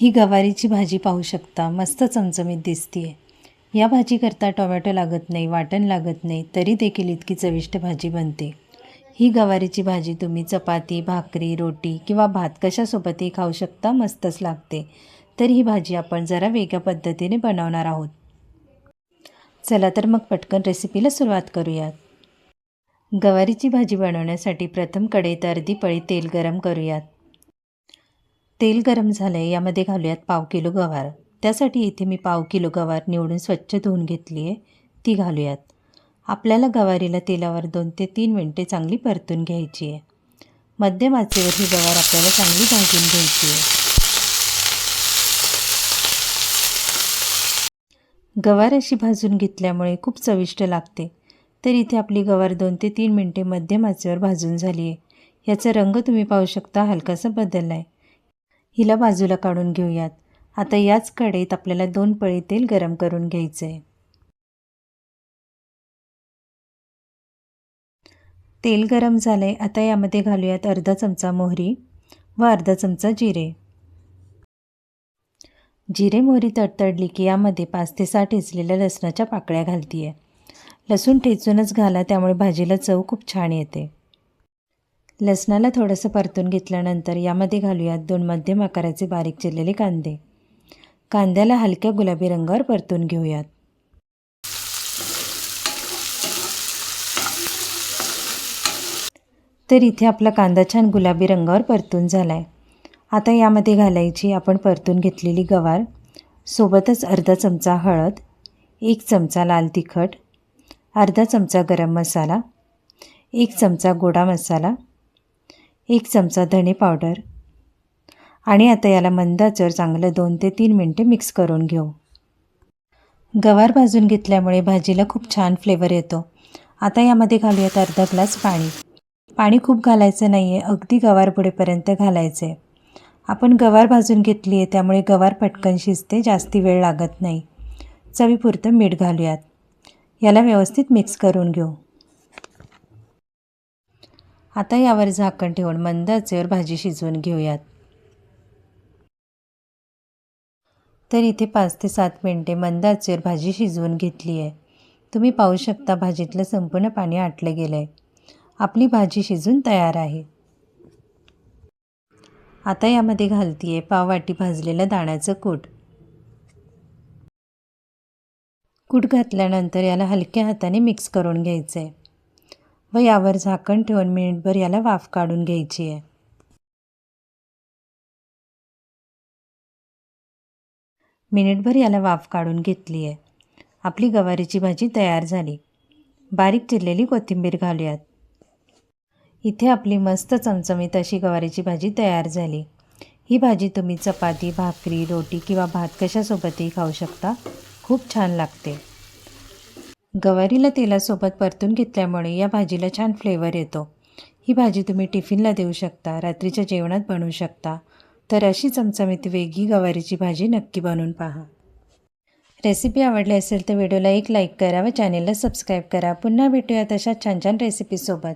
ही गवारीची भाजी पाहू शकता. मस्त चमचमीत दिसतीये. या भाजीकरता टोमॅटो लागत नाही वाटण लागत नाही तरी देखील इतकी चविष्ट भाजी बनते. ही गवारीची भाजी तुम्ही चपाती भाकरी रोटी किंवा भात कशासोबतही खाऊ शकता मस्तच लागते. तर ही भाजी आपण जरा वेगळ्या पद्धतीने बनवणार आहोत. चला तर मग पटकन रेसिपीला सुरुवात करूयात. गवारीची भाजी बनवण्यासाठी प्रथम कढईत अर्धी पळी तेल गरम करूयात. तेल गरम झालं आहे यामध्ये घालूयात पाव किलो गवार. त्यासाठी इथे मी पाव किलो गवार निवडून स्वच्छ धुवून घेतली आहे ती घालूयात. आपल्याला गवारीला तेलावर दोन ते तीन मिनटे चांगली परतून घ्यायची आहे मध्यम आचेवर ही गवार आपल्याला चांगली भाजून घ्यायची आहे गवार अशी भाजून घेतल्यामुळे खूप चविष्ट लागते. तर इथे आपली गवार दोन ते तीन मिनटे मध्यम आचेवर भाजून झाली आहे याचा रंग तुम्ही पाहू शकता हलकासा बदलला आहे हिला बाजूला काढून घेऊयात. आता याच कढईत आपल्याला दोन पळी तेल गरम करून घ्यायचं आहे तेल गरम झाले आता यामध्ये घालूयात अर्धा चमचा मोहरी व अर्धा चमचा जिरे. जिरे मोहरी तडतडली की यामध्ये पाच ते सहा ठेचलेल्या लसणाच्या पाकळ्या घालती आहे लसूण ठेचूनच घाला त्यामुळे भाजीला चव खूप छान येते. लसणाला थोडंसं परतून घेतल्यानंतर यामध्ये घालूयात दोन मध्यम आकाराचे बारीक चिरलेले कांदे. कांद्याला हलक्या गुलाबी रंगावर परतून घेऊयात. तर इथे आपला कांदा छान गुलाबी रंगावर परतून झाला आहे आता यामध्ये घालायची आपण परतून घेतलेली गवार सोबतच अर्धा चमचा हळद एक चमचा लाल तिखट अर्धा चमचा गरम मसाला एक चमचा गोडा मसाला एक चमचा धणे पावडर. आणि आता याला मंदाचर चांगलं दोन ते तीन मिनटे मिक्स करून घेऊ. गवार भाजून घेतल्यामुळे भाजीला खूप छान फ्लेवर येतो. आता यामध्ये घालूयात अर्धा ग्लास पाणी. पाणी खूप घालायचं नाही आहे अगदी गवार बुडेपर्यंत घालायचं आहे आपण गवार भाजून घेतली आहे त्यामुळे गवार पटकन शिजते जास्ती वेळ लागत नाही. चवीपुरतं मीठ घालूयात. याला व्यवस्थित मिक्स करून घेऊ. आता यावर झाकण ठेवून मंद आचेवर भाजी शिजवून घेऊयात. तर इथे पाच ते सात मिनटे मंद आचेवर भाजी शिजवून घेतली आहे. तुम्ही पाहू शकता भाजीतलं संपूर्ण पाणी आटलं गेलं आहे आपली भाजी शिजून तयार आहे. आता यामध्ये घालती आहे पाववाटी भाजलेलं दाण्याचं कूट. कूट घातल्यानंतर याला हलक्या हाताने मिक्स करून घ्यायचं आहे व यावर झाकण ठेवून मिनिटभर याला वाफ काढून घ्यायची आहे. मिनिटभर याला वाफ काढून घेतली आहे. आपली गवारीची भाजी तयार झाली. बारीक चिरलेली कोथिंबीर घालूयात. इथे आपली मस्त चमचमीत अशी गवारीची भाजी तयार झाली. ही भाजी तुम्ही चपाती भाकरी रोटी किंवा भात कशासोबतही खाऊ शकता. खूप छान लागते. गवारीला तेलासोबत परतून घेतल्यामुळे या भाजीला छान फ्लेवर येतो. ही भाजी तुम्ही टिफिनला देऊ शकता रात्रीच्या जेवणात बनवू शकता. तर अशी चमचमीत वेगळी गवारीची भाजी नक्की बनवून पहा. रेसिपी आवडली असेल तर व्हिडिओला एक लाईक करा व चॅनेलला सबस्क्राईब करा. पुन्हा भेटूया तशा छान छान रेसिपीसोबत